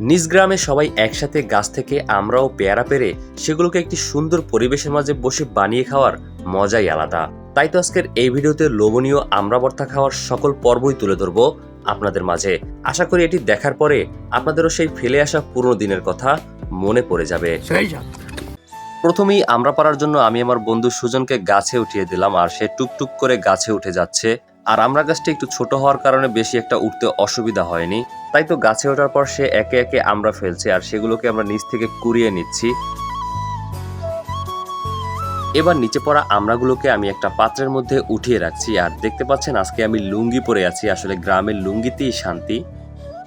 নিজ গ্রামে সবাই একসাথে গাছ থেকে আমরাও পেয়ারা পেরে সেগুলোকে একটি সুন্দর পরিবেশের মাঝে বসে বানিয়ে খাওয়ার মজাই আলাদা। তাই তো আজকের এই ভিডিওতে লোভনীয় আমড়া ভর্তা খাওয়ার সকল পর্বই তুলে ধরবো আপনাদের মাঝে। আশা করি এটি দেখার পরে আপনাদেরও সেই ফেলে আসা পুরনো দিনের কথা মনে পড়ে যাবে। প্রথমেই আমরা পারার জন্য আমি আমার বন্ধু সুজনকে গাছে উঠিয়ে দিলাম আর সে টুকটুক করে গাছে উঠে যাচ্ছে। আর আমরা গাছটা একটু ছোট হওয়ার কারণে বেশি একটা উঠতে অসুবিধা হয়নি। তাই তো গাছে ওঠার পর সে একে একে আমরা ফেলছে আর সেগুলোকে আমরা নিচ থেকে কুড়িয়ে নিচ্ছি। এবার নিচে পড়া আমড়াগুলোকে আমি একটা পাত্রের মধ্যে উঠিয়ে রাখছি আর দেখতে পাচ্ছেন আজকে আমি লুঙ্গি পরে আছি, আসলে গ্রামের লুঙ্গিতেই শান্তি।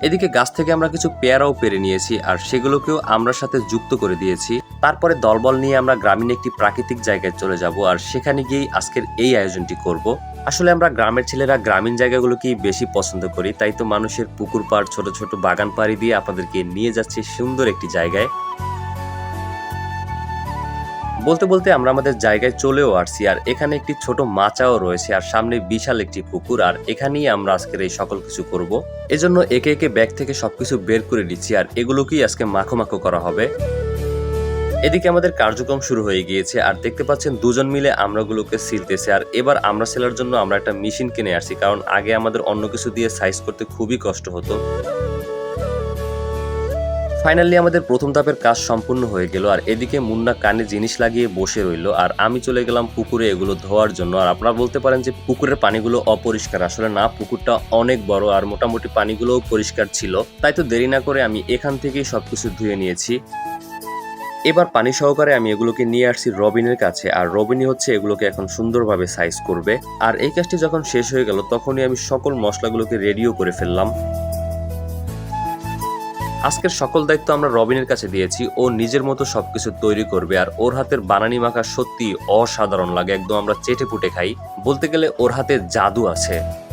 এদিকে গাছ থেকে আমরা কিছু পেয়ারাও পেরে নিয়েছি আর সেগুলোকেও আমরা সাথে যুক্ত করে দিয়েছি। তারপরে দলবল নিয়ে আমরা গ্রামীণ একটি প্রাকৃতিক জায়গায় চলে যাব আর সেখানে গিয়েই আজকের এই আয়োজনটি করব। আসলে আমরা গ্রামের ছেলেরা গ্রামীণ জায়গাগুলোকেই বেশি পছন্দ করি? তাই তো মানুষের পুকুর পাড়, ছোট ছোট বাগান পাড়ি দিয়ে আপনাদেরকে নিয়ে যাচ্ছে সুন্দর একটি জায়গায়। বলতে বলতে আমরা আমাদের জায়গায় চলেও আসছি আর এখানে একটি ছোট মাচাও রয়েছে আর সামনে বিশাল একটি পুকুর আর এখানেই আমরা আজকের এই সকল কিছু করব। এজন্য একে একে ব্যাগ থেকে সবকিছু বের করে দিচ্ছি আর এগুলোকেই আজকে মাখো মাখো করা হবে। এদিকে আমাদের কার্যক্রম শুরু হয়ে গিয়েছে, আর দেখতে পাচ্ছেন দুজন মিলে আমরাগুলোকে সিলতেছে। আর এবার আমরা সেলার জন্য আমরা একটা মেশিন কিনে আসছি, কারণ আগে আমাদের অন্য কিছু দিয়ে সাইজ করতে খুবই কষ্ট হতো। ফাইনালি আমাদের প্রথম ধাপের কাজ সম্পূর্ণ হয়ে গেল, আর এদিকে মুন্না কানে জিনিস লাগিয়ে বসে রইল, আর আমি চলে গেলাম পুকুরে এগুলো ধোয়ার জন্য। আর আপনারা বলতে পারেন যে পুকুরের পানিগুলো অপরিষ্কার, আসলে না, পুকুরটা অনেক বড়, আর মোটামুটি পানিগুলোও পরিষ্কার ছিল। তাই তো দেরি না করে আমি এখান থেকেই সবকিছু ধুয়ে নিয়েছি। এবার পানি সহকারে আমি এগুলোকে নিয়ে আসছি রবিনের কাছে, আর রবিনই হচ্ছে এগুলোকে এখন সুন্দরভাবে সাইজ করবে। আর এই কাজটি যখন শেষ হয়ে গেল, তখনই আমি সকল মশলাগুলোকে রেডিও করে ফেললাম। আজকের সকল দায়িত্ব আমরা রবিনের কাছে দিয়েছি। ও নিজের মতো সবকিছু তৈরি করবে, আর ওর হাতের বানানি মাখা সত্যি অসাধারণ লাগে। একদম আমরা চেটে পুটে খাই। বলতে গেলে ওর হাতে জাদু আছে।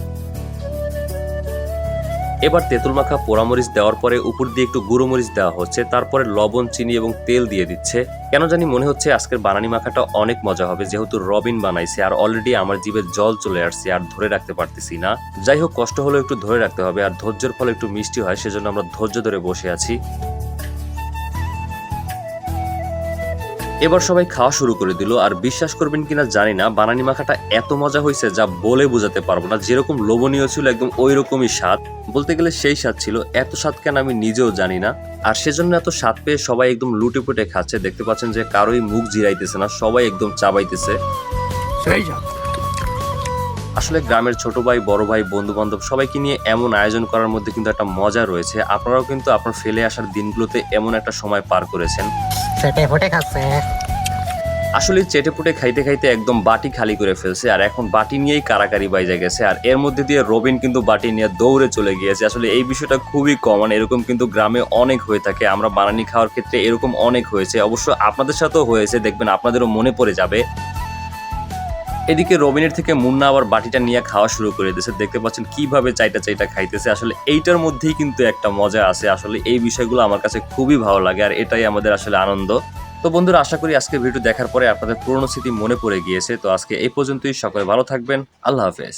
এবার তেঁতুল মাখা পোড়ামরিচ দেওয়ার পরে উপর দিয়ে একটু গুঁড়ো মরিচ দেওয়া হচ্ছে, তারপরে লবণ, চিনি এবং তেল দিয়ে দিচ্ছে। কেন জানি মনে হচ্ছে আজকের বানানি মাখাটা অনেক মজা হবে, যেহেতু রবিন বানাইছে আর অলরেডি আমার জিভে জল চলে আসছে আর ধরে রাখতে পারতেছি না। যাই হোক, কষ্ট হলেও একটু ধরে রাখতে হবে আর ধৈর্যের ফলে একটু মিষ্টি হয়, সেজন্য আমরা ধৈর্য ধরে বসে আছি। এবার সবাই খাওয়া শুরু করে দিল আর বিশ্বাস করবেন কিনা জানি না বানানি মাখাটা এত মজা হয়েছে যা বলে বোঝাতে পারব না যেরকম লোভনীয় ছিল একদম ওই রকমই স্বাদ। বলতে গেলে সেই স্বাদ ছিল এত স্বাদ কেন আমি নিজেও জানি না। আর সেজন্য এত স্বাদ পেয়ে সবাই একদম লুটে পুটে খাচ্ছে দেখতে পাচ্ছেন যে কারোই মুখ জিরাইতেছে না সবাই একদম চাবাইতেছে। সেই আসলে গ্রামের ছোট ভাই বড় ভাই বন্ধু বান্ধব সবাইকে নিয়ে এমন আয়োজন করার মধ্যে কিন্তু একটা মজা রয়েছে। আপনারাও কিন্তু আপনার ফেলে আসার দিনগুলোতে এমন একটা সময় পার করেছেন। খাচ্ছে। আসলে চেটে পুটে খাইতে খাইতে একদম বাটি খালি করে ফেলছে, আর এখন বাটি নিয়েই কারাকারি বাইজে গেছে, আর এর মধ্যে দিয়ে রবিন কিন্তু বাটি নিয়ে দৌড়ে চলে গিয়েছে। আসলে এই বিষয়টা খুবই কমন এরকম কিন্তু গ্রামে অনেক হয়ে থাকে, আমরা বানানি খাওয়ার ক্ষেত্রে এরকম অনেক হয়েছে। অবশ্য আপনাদের সাথেও হয়েছে, দেখবেন আপনাদেরও মনে পড়ে যাবে। এদিকে রবিনের থেকে মুন্না আবার বাটিটা নিয়ে খাওয়া শুরু করে দিয়েছে। দেখতে পাচ্ছেন কীভাবে চাইটা চাইটা খাইতেছে। আসলে এইটার মধ্যেই কিন্তু একটা মজা আছে। আসলে এই বিষয়গুলো আমার কাছে খুবই ভালো লাগে আর এটাই আমাদের আসলে আনন্দ। তো বন্ধুরা, আশা করি আজকে ভিডিও দেখার পরে আপনাদের পুরনো স্মৃতি মনে পড়ে গিয়েছে। তো আজকে এই পর্যন্তই। সকলে ভালো থাকবেন। আল্লাহ হাফেজ।